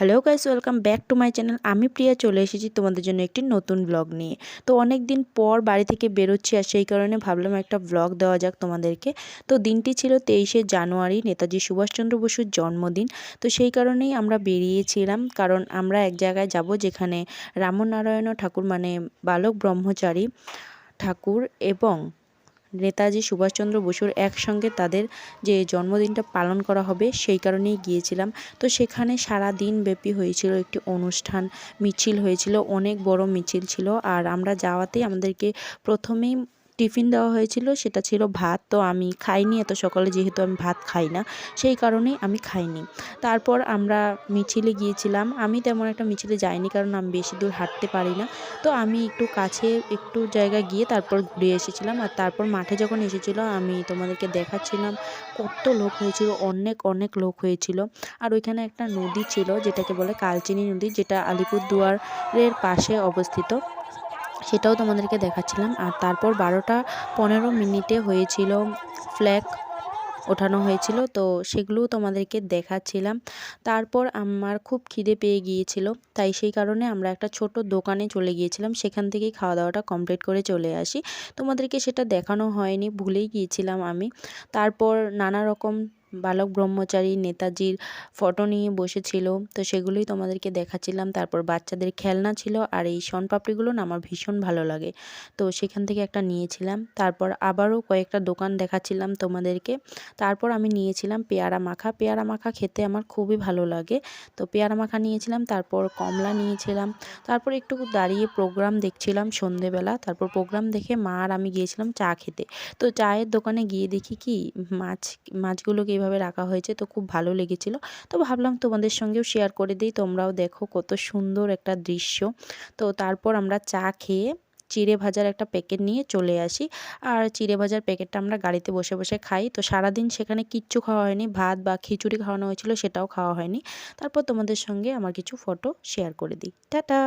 Hello guys welcome back to my channel আমি প্রিয়া চলে এসেছি তোমাদের জন্য একটি নতুন ব্লগ নিয়ে। তো অনেক দিন পর বাড়ি থেকে বেরোচ্ছি আর সেই কারণে ভাবলাম একটা ব্লগ দেওয়া যাক তোমাদেরকে। তো দিনটি ছিল তেইশে জানুয়ারি, নেতাজি সুভাষচন্দ্র বসুর জন্মদিন। তো সেই কারণেই আমরা বেরিয়েছিলাম, কারণ আমরা এক জায়গায় যাব যেখানে রামনারায়ণ ঠাকুর মানে বালক ব্রহ্মচারী ঠাকুর এবং নেতাজি সুভাষচন্দ্র বসুর একসঙ্গে তাদের যে জন্মদিনটা পালন করা হবে সেই কারণেই গিয়েছিলাম। তো সেখানে সারা দিন ব্যাপী হয়েছিল একটি অনুষ্ঠান, মিছিল হয়েছিল, অনেক বড় মিছিল ছিল। আর আমরা যাওয়াতেই আমাদেরকে প্রথমেই টিফিন দেওয়া হয়েছিল, সেটা ছিল ভাত। তো আমি খাইনি, এত সকালে যেহেতু আমি ভাত খাই না, সেই কারণেই আমি খাইনি। তারপর আমরা মিছিলে গিয়েছিলাম। আমি তেমন একটা মিছিলে যাইনি, কারণ আমি বেশি দূর হাঁটতে পারি না। তো আমি একটু কাছে, একটু জায়গা গিয়ে তারপর ঘুরে এসেছিলাম। আর তারপর মাঠে যখন এসেছিল, আমি তোমাদেরকে দেখাচ্ছিলাম কত লোক হয়েছিল, অনেক অনেক লোক হয়েছিল। আর ওইখানে একটা নদী ছিল, যেটাকে বলে কালচিনি নদী, যেটা আলিপুরদুয়ারের পাশে অবস্থিত। সেটাও তোমাদেরকে দেখাচ্ছিলাম। আর তারপর বারোটা পনেরো মিনিটে হয়েছিল ফ্ল্যাগ ওঠানো হয়েছিল, তো সেগুলোও তোমাদেরকে দেখাচ্ছিলাম। তারপর আমার খুব খিদে পেয়ে গিয়েছিল, তাই সেই কারণে আমরা একটা ছোট দোকানে চলে গিয়েছিলাম। সেখান থেকেই খাওয়া দাওয়াটা কমপ্লিট করে চলে আসি। তোমাদেরকে সেটা দেখানো হয়নি, ভুলেই গিয়েছিলাম আমি। তারপর নানা রকম বালক ব্রহ্মচারী নেতাজির ফটো নিয়ে বসেছিল। তো সেগুলোই তোমাদেরকে দেখাচ্ছিলাম। তারপর বাচ্চাদের খেলনা ছিল আর এই শনপাপড়িগুলো না আমার ভীষণ ভালো লাগে। তো সেখান থেকে একটা নিয়েছিলাম। তারপর আবারও কয়েকটা দোকান দেখাচ্ছিলাম তোমাদেরকে। তারপর আমি নিয়েছিলাম পেয়ারা মাখা। পেয়ারা মাখা খেতে আমার খুবই ভালো লাগে। তো পেয়ারা মাখা নিয়েছিলাম, তারপর কমলা নিয়েছিলাম। তারপর একটু দাঁড়িয়ে প্রোগ্রাম দেখছিলাম সন্ধেবেলা। তারপর প্রোগ্রাম দেখে মা আর আমি গিয়েছিলাম চা খেতে। তো চায়ের দোকানে গিয়ে দেখি কি মাছ, মাছগুলোকে এইভাবে রাখা হয়েছে তো খুব ভালো লেগেছিলো। তো ভাবলাম তোমাদের সঙ্গেও শেয়ার করে দিই। তোমরাও দেখো কত সুন্দর একটা দৃশ্য। তো তারপর আমরা চা খেয়ে চিড়ে ভাজার একটা প্যাকেট নিয়ে চলে আসি। আর চিড়ে ভাজার প্যাকেটটা আমরা গাড়িতে বসে বসে খাই। তো সারাদিন সেখানে কিচ্ছু খাওয়া হয়নি। ভাত বা খিচুড়ি খাওয়ানো হয়েছিল সেটাও খাওয়া হয়নি। তারপর তোমাদের সঙ্গে আমার কিছু ফটো শেয়ার করে দিই। টাটা!